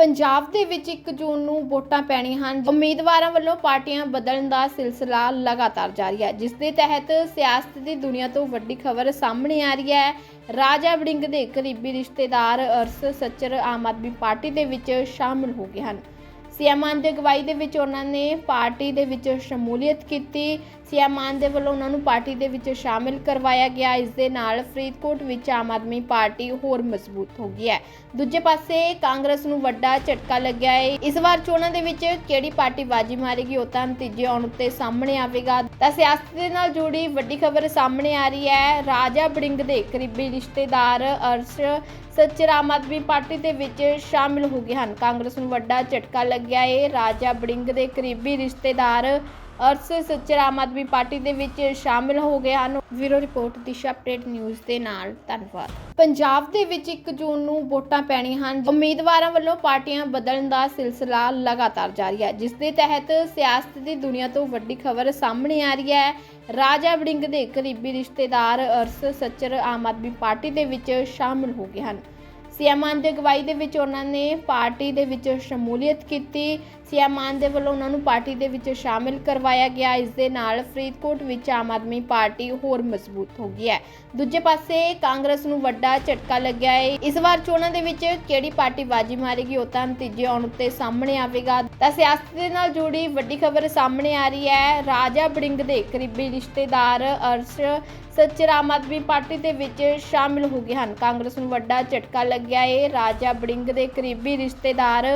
ਪੰਜਾਬ ਦੇ ਵਿੱਚ 1 ਜੂਨ ਨੂੰ ਵੋਟਾਂ ਪੈਣੀਆਂ ਹਨ। ਉਮੀਦਵਾਰਾਂ ਵੱਲੋਂ ਪਾਰਟੀਆਂ ਬਦਲਣ ਦਾ ਸਿਲਸਿਲਾ ਲਗਾਤਾਰ ਜਾਰੀ ਹੈ। ਜਿਸ ਦੇ ਤਹਿਤ ਸਿਆਸਤ ਦੀ ਦੁਨੀਆ ਤੋਂ ਵੱਡੀ ਖਬਰ ਸਾਹਮਣੇ ਆ ਰਹੀ ਹੈ। ਰਾਜਾ ਵੜਿੰਗ ਦੇ ਕਰੀਬੀ ਰਿਸ਼ਤੇਦਾਰ ਅਰਸ ਸੱਚਰ ਆਮ ਆਦਮੀ ਪਾਰਟੀ ਦੇ ਵਿੱਚ ਸ਼ਾਮਲ ਹੋ ਗਏ ਹਨ। ਸੀਐਮ ਮਾਨ ਦੀ ਅਗਵਾਈ ਦੇ ਵਿੱਚ ਉਹਨਾਂ ਨੇ ਪਾਰਟੀ ਦੇ ਵਿੱਚ ਸ਼ਮੂਲੀਅਤ ਕੀਤੀ। ਸੀਐਮ ਮਾਨ ਦੇ ਵੱਲੋਂ ਉਹਨਾਂ ਨੂੰ ਪਾਰਟੀ ਦੇ ਵਿੱਚ ਸ਼ਾਮਿਲ ਕਰਵਾਇਆ ਗਿਆ। ਇਸ ਦੇ ਨਾਲ ਫਰੀਦਕੋਟ ਵਿੱਚ ਆਮ ਆਦਮੀ ਪਾਰਟੀ ਹੋਰ ਮਜ਼ਬੂਤ ਹੋ ਗਈ ਹੈ। ਦੂਜੇ ਪਾਸੇ ਕਾਂਗਰਸ ਨੂੰ ਵੱਡਾ ਝਟਕਾ ਲੱਗਿਆ ਹੈ। ਇਸ ਵਾਰ ਚੋਣਾਂ ਦੇ ਵਿੱਚ ਕਿਹੜੀ ਪਾਰਟੀ ਬਾਜੀ ਮਾਰੇਗੀ ਉਹ ਤਾਂ ਨਤੀਜੇ ਆਉਣ ਉੱਤੇ ਸਾਹਮਣੇ ਆਵੇਗਾ। ਤਾਂ ਸਿਆਸਤ ਦੇ ਨਾਲ ਜੁੜੀ ਵੱਡੀ ਖਬਰ ਸਾਹਮਣੇ ਆ ਰਹੀ ਹੈ। ਰਾਜਾ ਬੜਿੰਗ ਦੇ ਕਰੀਬੀ ਰਿਸ਼ਤੇਦਾਰ ਅਰਸ਼ ਸੱਚਰ ਆਮ ਆਦਮੀ ਪਾਰਟੀ ਦੇ ਵਿੱਚ ਸ਼ਾਮਿਲ ਹੋ ਗਏ ਹਨ। ਕਾਂਗਰਸ ਨੂੰ ਵੱਡਾ ਝਟਕਾ ਲੱਗਿਆ ਹੈ। ਰਾਜਾ ਬੜਿੰਗ ਦੇ ਕਰੀਬੀ ਰਿਸ਼ਤੇਦਾਰ ਅਰਸ਼ ਸੱਚਰ ਆਮ ਆਦਮੀ ਪਾਰਟੀ ਦੇ ਵਿੱਚ ਸ਼ਾਮਿਲ ਹੋ ਗਏ ਹਨ। ਵੀਰੋ ਰਿਪੋਰਟ, ਦਿਸ਼ਾ ਅਪਡੇਟ ਨਿਊਜ਼ ਦੇ ਨਾਲ, ਧੰਨਵਾਦ। ਪੰਜਾਬ ਦੇ ਵਿੱਚ 1 ਜੂਨ ਨੂੰ ਵੋਟਾਂ ਪੈਣੀਆਂ ਹਨ। ਉਮੀਦਵਾਰਾਂ ਵੱਲੋਂ ਪਾਰਟੀਆਂ ਬਦਲਣ ਦਾ ਸਿਲਸਿਲਾ ਲਗਾਤਾਰ ਜਾਰੀ ਹੈ। ਜਿਸ ਦੇ ਤਹਿਤ ਸਿਆਸਤ ਦੀ ਦੁਨੀਆ ਤੋਂ ਵੱਡੀ ਖਬਰ ਸਾਹਮਣੇ ਆ ਰਹੀ ਹੈ। ਰਾਜਾ ਵੜਿੰਗ ਦੇ ਕਰੀਬੀ ਰਿਸ਼ਤੇਦਾਰ ਅਰਸ ਸੱਚਰ ਆਮ ਆਦਮੀ ਪਾਰਟੀ ਦੇ ਵਿੱਚ ਸ਼ਾਮਿਲ ਹੋ ਗਏ ਹਨ। ਸੀਐਮ ਮਾਨ ਦੀ ਅਗਵਾਈ ਦੇ ਵਿੱਚ ਉਹਨਾਂ ਨੇ ਪਾਰਟੀ ਦੇ ਵਿੱਚ ਸ਼ਮੂਲੀਅਤ ਕੀਤੀ। ਸੀਐਮ ਮਾਨ ਦੇ ਵੱਲੋਂ ਉਹਨਾਂ ਨੂੰ ਪਾਰਟੀ ਦੇ ਵਿੱਚ ਸ਼ਾਮਿਲ ਕਰਵਾਇਆ ਗਿਆ। ਇਸ ਦੇ ਨਾਲ ਫਰੀਦਕੋਟ ਵਿੱਚ ਆਮ ਆਦਮੀ ਪਾਰਟੀ ਹੋਰ ਮਜ਼ਬੂਤ ਹੋ ਗਈ ਹੈ। ਦੂਜੇ ਪਾਸੇ ਕਾਂਗਰਸ ਨੂੰ ਵੱਡਾ ਝਟਕਾ ਲੱਗਿਆ ਹੈ। ਇਸ ਵਾਰ ਚੋਣਾਂ ਦੇ ਵਿੱਚ ਕਿਹੜੀ ਪਾਰਟੀ ਬਾਜੀ ਮਾਰੇਗੀ ਉਹ ਤਾਂ ਨਤੀਜੇ ਆਉਣ ਉੱਤੇ ਸਾਹਮਣੇ ਆਵੇਗਾ। ਤਾਂ ਸਿਆਸਤ ਦੇ ਨਾਲ ਜੁੜੀ ਵੱਡੀ ਖਬਰ ਸਾਹਮਣੇ ਆ ਰਹੀ ਹੈ। ਰਾਜਾ ਬੜਿੰਗ ਦੇ ਕਰੀਬੀ ਰਿਸ਼ਤੇਦਾਰ ਅਰਸ਼ ਸੱਚਰ ਆਮ ਆਦਮੀ ਪਾਰਟੀ ਦੇ ਵਿੱਚ ਸ਼ਾਮਿਲ ਹੋ ਗਏ ਹਨ। ਕਾਂਗਰਸ ਨੂੰ ਵੱਡਾ ਝਟਕਾ ਲੱਗਿਆ ਹੈ ਰਾਜਾ ਬੜਿੰਗ ਦੇ ਕਰੀਬੀ ਰਿਸ਼ਤੇਦਾਰ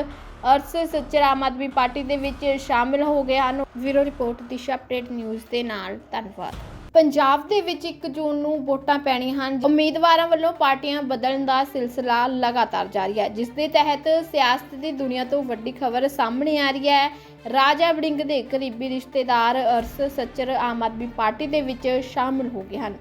ਅਰਸ ਸੱਚਰ ਆਮ ਆਦਮੀ ਪਾਰਟੀ ਦੇ ਵਿੱਚ ਸ਼ਾਮਿਲ ਹੋ ਗਏ ਹਨ। ਵੀਰੋ ਰਿਪੋਰਟ, ਦਿਸ਼ਾ ਅਪਡੇਟ ਨਿਊਜ਼ ਦੇ ਨਾਲ। ਧੰਨਵਾਦ। ਪੰਜਾਬ ਦੇ ਵਿੱਚ 1 ਜੂਨ ਨੂੰ ਵੋਟਾਂ ਪੈਣੀਆਂ ਹਨ। ਉਮੀਦਵਾਰਾਂ ਵੱਲੋਂ ਪਾਰਟੀਆਂ ਬਦਲਣ ਦਾ ਸਿਲਸਿਲਾ ਲਗਾਤਾਰ ਜਾਰੀ ਹੈ, ਜਿਸ ਦੇ ਤਹਿਤ ਸਿਆਸਤ ਦੀ ਦੁਨੀਆ ਤੋਂ ਵੱਡੀ ਖਬਰ ਸਾਹਮਣੇ ਆ ਰਹੀ ਹੈ। ਰਾਜਾ ਵੜਿੰਗ ਦੇ ਕਰੀਬੀ ਰਿਸ਼ਤੇਦਾਰ ਅਰਸ ਸੱਚਰ ਆਮ ਆਦਮੀ ਪਾਰਟੀ ਦੇ ਵਿੱਚ ਸ਼ਾਮਲ ਹੋ ਗਏ ਹਨ।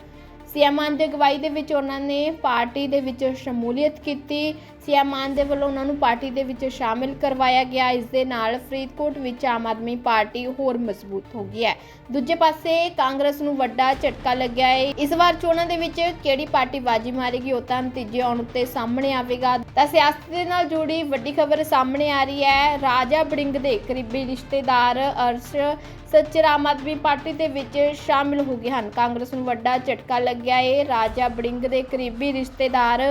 ਸੀਐਮ ਮਾਨ ਦੀ ਅਗਵਾਈ ਦੇ ਵਿੱਚ ਉਹਨਾਂ ਨੇ ਪਾਰਟੀ ਦੇ ਵਿੱਚ ਸ਼ਮੂਲੀਅਤ ਕੀਤੀ। ਸੀਐਮ ਮਾਨ ਦੇ ਵੱਲੋਂ ਉਹਨਾਂ ਨੂੰ ਪਾਰਟੀ ਦੇ ਵਿੱਚ ਸ਼ਾਮਿਲ ਕਰਵਾਇਆ ਗਿਆ। ਇਸ ਦੇ ਨਾਲ ਫਰੀਦਕੋਟ ਵਿੱਚ ਆਮ ਆਦਮੀ ਪਾਰਟੀ ਹੋਰ ਮਜ਼ਬੂਤ ਹੋ ਗਈ ਹੈ। ਦੂਜੇ ਪਾਸੇ ਕਾਂਗਰਸ ਨੂੰ ਵੱਡਾ ਝਟਕਾ ਲੱਗਿਆ ਹੈ। ਇਸ ਵਾਰ ਚੋਣਾਂ ਦੇ ਵਿੱਚ ਕਿਹੜੀ ਪਾਰਟੀ ਬਾਜੀ ਮਾਰੇਗੀ ਉਹ ਤਾਂ ਨਤੀਜੇ ਆਉਣ ਉੱਤੇ ਸਾਹਮਣੇ ਆਵੇਗਾ। ਤਾਂ ਸਿਆਸਤ ਦੇ ਨਾਲ ਜੁੜੀ ਵੱਡੀ ਖਬਰ ਸਾਹਮਣੇ ਆ ਰਹੀ ਹੈ। ਰਾਜਾ ਬੜਿੰਗ ਦੇ ਕਰੀਬੀ ਰਿਸ਼ਤੇਦਾਰ ਅਰਸ਼ ਸੱਚਰ ਆਮ ਆਦਮੀ ਪਾਰਟੀ ਦੇ ਵਿੱਚ ਸ਼ਾਮਿਲ ਹੋ ਗਏ ਹਨ। ਕਾਂਗਰਸ ਨੂੰ ਵੱਡਾ ਝਟਕਾ ਲੱਗ ਲੱਗਿਆ ਹੈ ਰਾਜਾ ਬੜਿੰਗ ਦੇ ਕਰੀਬੀ ਰਿਸ਼ਤੇਦਾਰ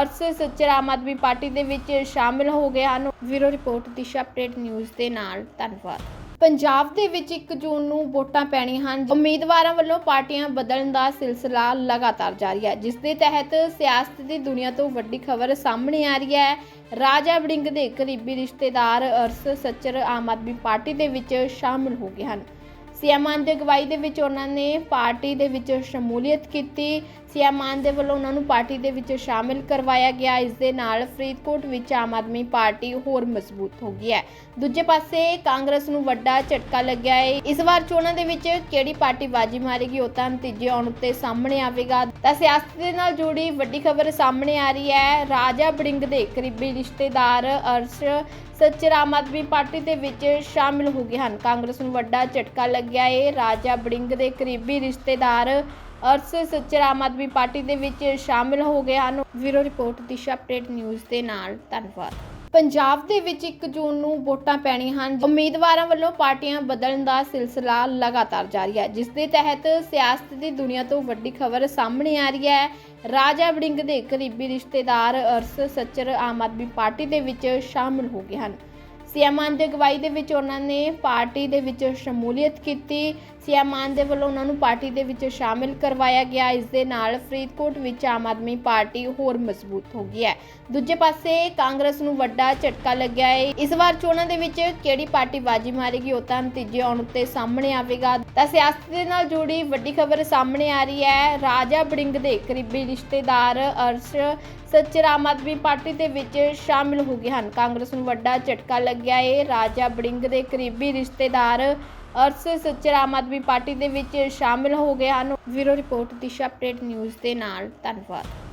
ਅਰਸ ਸੱਚਰ ਆਮ ਆਦਮੀ ਪਾਰਟੀ ਦੇ ਵਿੱਚ ਸ਼ਾਮਿਲ ਹੋ ਗਏ ਹਨ। ਵੀਰੋ ਰਿਪੋਰਟ, ਦਿਸ਼ਾ ਅਪਡੇਟ ਨਿਊਜ਼ ਦੇ ਨਾਲ। ਧੰਨਵਾਦ। ਪੰਜਾਬ ਦੇ ਵਿੱਚ 1 ਜੂਨ ਨੂੰ ਵੋਟਾਂ ਪੈਣੀਆਂ ਹਨ। ਉਮੀਦਵਾਰਾਂ ਵੱਲੋਂ ਪਾਰਟੀਆਂ ਬਦਲਣ ਦਾ ਸਿਲਸਿਲਾ ਲਗਾਤਾਰ ਜਾਰੀ ਹੈ, ਜਿਸ ਦੇ ਤਹਿਤ ਸਿਆਸਤ ਦੀ ਦੁਨੀਆ ਤੋਂ ਵੱਡੀ ਖਬਰ ਸਾਹਮਣੇ ਆ ਰਹੀ ਹੈ। ਰਾਜਾ ਵੜਿੰਗ ਦੇ ਕਰੀਬੀ ਰਿਸ਼ਤੇਦਾਰ ਅਰਸ ਸੱਚਰ ਆਮ ਆਦਮੀ ਪਾਰਟੀ ਦੇ ਵਿੱਚ ਸ਼ਾਮਲ ਹੋ ਗਏ ਹਨ। ਸੀਐਮ ਆਨ ਦੀ ਅਗਵਾਈ ਦੇ ਵਿੱਚ ਉਹਨਾਂ ਨੇ ਪਾਰਟੀ ਦੇ ਵਿੱਚ ਸ਼ਮੂਲੀਅਤ ਕੀਤੀ ਸੀਐਮ ਮਾਨ ਦੇ ਵੱਲੋਂ ਉਹਨਾਂ ਨੂੰ ਪਾਰਟੀ ਦੇ ਵਿੱਚ ਸ਼ਾਮਿਲ ਕਰਵਾਇਆ ਗਿਆ। ਇਸ ਦੇ ਨਾਲ ਫਰੀਦਕੋਟ ਵਿੱਚ ਆਮ ਆਦਮੀ ਪਾਰਟੀ ਹੋਰ ਮਜ਼ਬੂਤ ਹੋ ਗਈ ਹੈ। ਦੂਜੇ ਪਾਸੇ ਕਾਂਗਰਸ ਨੂੰ ਵੱਡਾ ਝਟਕਾ ਲੱਗਿਆ ਹੈ। ਇਸ ਵਾਰ ਚੋਣਾਂ ਦੇ ਵਿੱਚ ਕਿਹੜੀ ਪਾਰਟੀ ਬਾਜੀ ਮਾਰੇਗੀ ਉਹ ਤਾਂ ਨਤੀਜੇ ਆਉਣ ਉੱਤੇ ਸਾਹਮਣੇ ਆਵੇਗਾ। ਤਾਂ ਸਿਆਸਤ ਦੇ ਨਾਲ ਜੁੜੀ ਵੱਡੀ ਖਬਰ ਸਾਹਮਣੇ ਆ ਰਹੀ ਹੈ। ਰਾਜਾ ਬੜਿੰਗ ਦੇ ਕਰੀਬੀ ਰਿਸ਼ਤੇਦਾਰ ਅਰਸ਼ ਸੱਚਰ ਆਮ ਆਦਮੀ ਪਾਰਟੀ ਦੇ ਵਿੱਚ ਸ਼ਾਮਿਲ ਹੋ ਗਏ ਹਨ। ਕਾਂਗਰਸ ਨੂੰ ਵੱਡਾ ਝਟਕਾ ਲੱਗਿਆ ਹੈ। ਰਾਜਾ ਬੜਿੰਗ ਦੇ ਕਰੀਬੀ ਰਿਸ਼ਤੇਦਾਰ ਅਰਸ ਸੱਚਰ ਆਮ ਆਦਮੀ ਪਾਰਟੀ ਦੇ ਵਿੱਚ ਸ਼ਾਮਿਲ ਹੋ ਗਏ ਹਨ। ਵੀਰੋ ਰਿਪੋਰਟ, ਦਿਸ਼ਾ ਅਪਡੇਟ ਨਿਊਜ਼ ਦੇ ਨਾਲ, ਧੰਨਵਾਦ। ਪੰਜਾਬ ਦੇ ਵਿੱਚ 1 ਜੂਨ ਨੂੰ ਵੋਟਾਂ ਪੈਣੀਆਂ ਹਨ। ਉਮੀਦਵਾਰਾਂ ਵੱਲੋਂ ਪਾਰਟੀਆਂ ਬਦਲਣ ਦਾ ਸਿਲਸਿਲਾ ਲਗਾਤਾਰ ਜਾਰੀ ਹੈ, ਜਿਸ ਦੇ ਤਹਿਤ ਸਿਆਸਤ ਦੀ ਦੁਨੀਆ ਤੋਂ ਵੱਡੀ ਖਬਰ ਸਾਹਮਣੇ ਆ ਰਹੀ ਹੈ। ਰਾਜਾ ਵੜਿੰਗ ਦੇ ਕਰੀਬੀ ਰਿਸ਼ਤੇਦਾਰ ਅਰਸ ਸੱਚਰ ਆਮ ਆਦਮੀ ਪਾਰਟੀ ਦੇ ਵਿੱਚ ਸ਼ਾਮਿਲ ਹੋ ਗਏ ਹਨ। ਸੀਐਮ ਮਾਨ ਦੀ ਅਗਵਾਈ ਦੇ ਵਿੱਚ ਉਹਨਾਂ ਨੇ ਪਾਰਟੀ ਦੇ ਵਿੱਚ ਸ਼ਮੂਲੀਅਤ ਕੀਤੀ। ਸੀਐਮ ਮਾਨ ਦੇ ਵੱਲੋਂ ਉਹਨਾਂ ਨੂੰ ਪਾਰਟੀ ਦੇ ਵਿੱਚ ਸ਼ਾਮਿਲ ਕਰਵਾਇਆ ਗਿਆ। ਇਸ ਦੇ ਨਾਲ ਫਰੀਦਕੋਟ ਵਿੱਚ ਆਮ ਆਦਮੀ ਪਾਰਟੀ ਹੋਰ ਮਜ਼ਬੂਤ ਹੋ ਗਈ ਹੈ। ਦੂਜੇ ਪਾਸੇ ਕਾਂਗਰਸ ਨੂੰ ਵੱਡਾ ਝਟਕਾ ਲੱਗਿਆ ਹੈ। ਇਸ ਵਾਰ ਚੋਣਾਂ ਦੇ ਵਿੱਚ ਕਿਹੜੀ ਪਾਰਟੀ ਬਾਜੀ ਮਾਰੇਗੀ ਉਹ ਤਾਂ ਨਤੀਜੇ ਆਉਣ ਉੱਤੇ ਸਾਹਮਣੇ ਆਵੇਗਾ। ਤਾਂ ਸਿਆਸਤ ਦੇ ਨਾਲ ਜੁੜੀ ਵੱਡੀ ਖਬਰ ਸਾਹਮਣੇ ਆ ਰਹੀ ਹੈ। ਰਾਜਾ ਬੜਿੰਗ ਦੇ ਕਰੀਬੀ ਰਿਸ਼ਤੇਦਾਰ ਅਰਸ਼ ਸੱਚਰ ਆਮ ਆਦਮੀ ਪਾਰਟੀ ਦੇ ਵਿੱਚ ਸ਼ਾਮਿਲ ਹੋ ਗਏ ਹਨ। ਕਾਂਗਰਸ ਨੂੰ ਵੱਡਾ ਝਟਕਾ ਲੱਗਿਆ ਏ। ਰਾਜਾ ਬੜਿੰਗ ਦੇ ਕਰੀਬੀ ਰਿਸ਼ਤੇਦਾਰ ਅਰਸ ਸੱਚਰ ਆਮ ਆਦਮੀ ਪਾਰਟੀ ਦੇ ਵਿੱਚ ਸ਼ਾਮਿਲ ਹੋ ਗਏ ਹਨ। ਵੀਰੋ ਰਿਪੋਰਟ, ਦਿਸ਼ਾ ਅਪਡੇਟ ਨਿਊਜ਼ ਦੇ ਨਾਲ। ਧੰਨਵਾਦ।